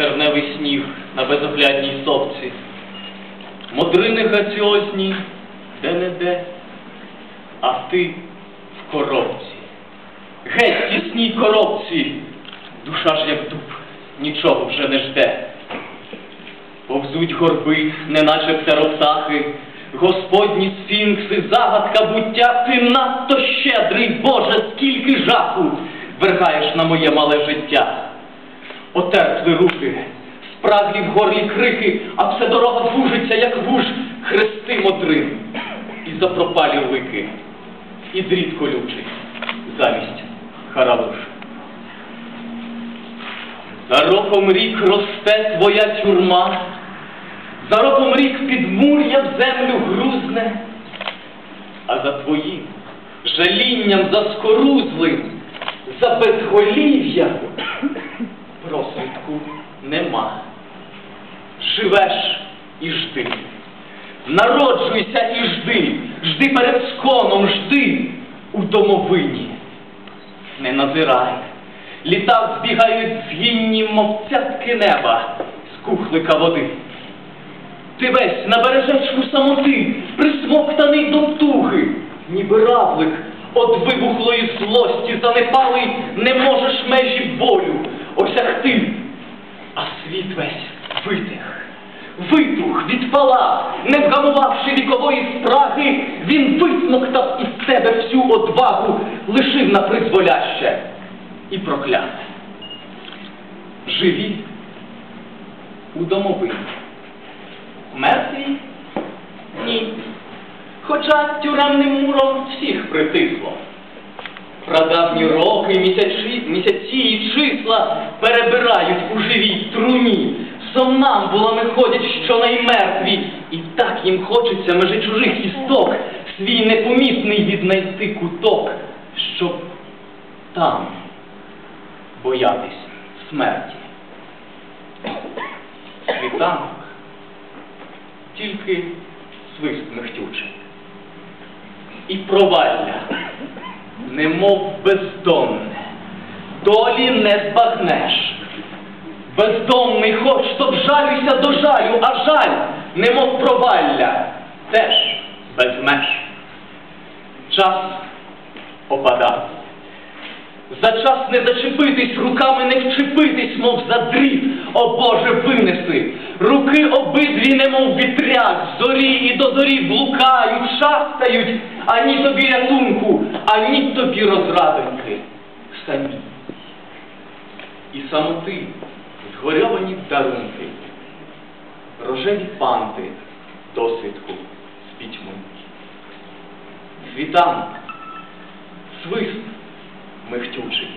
червневий сніг на безоглядній сопці, модрини граціозні де-не-де, а ти в коробці. Геть тісній коробці, душа ж як дуб, нічого вже не жде. Повзуть горби, неначе птеропсахи, Господні сфінкси, загадка буття, ти надто щедрий, Боже, скільки жаху вергаєш на моє мале життя. Отерпли руки, спраглі в горлі крики, а все дорога двужиться, як вуж, хрести модрин і запропалі лики, і дріт колючий замість харавуш. За роком рік росте твоя тюрма, за роком рік підмур'я в землю грузне, а за твоїм жалінням заскорузлим, за безголів'я просвідку нема. Живеш і жди, народжуйся і жди, жди перед сконом, жди у домовині. Не назирай, літа збігають згінні, мов цятки неба з кухлика води. Ти весь на бережечку самоти, присмоктаний до туги, ніби равлик от вибухлої злості занепалий, не можеш межі болю осягти, а світ весь витих, витух, відпалав, не вгамувавши вікової спраги, він висмоктав із тебе всю одвагу, лишив на призволяще і прокляне. Живі у домовині. Мертві? Ні. Хоча тюремним муром всіх притисло. Прадавні роки, місячі, місяці і числа перебирають у живій труні. Сомнамбулами ходять щонаймертві, і так їм хочеться межи чужих істок свій непомітний віднайти куток, щоб там боятись смерті. Світанок тільки свист михтючий. І провалля, немов бездомне, долі не збагнеш. Бездомний хоч, то вжалюйся до жалю, а жаль, немов провалля, теж без меж. Час опадав. За час не зачепитись, руками не вчепитись, мов за дріт, о Боже, винеси. Руки обидві, немов вітряк, зорі і до зорі блукають, шастають, ані тобі рятунку, ані тобі розрадоньки. Самі. І самоти, згорьовані дарунки, рожеві панти, досвідку з пітьми. Світанок, свист михтючий.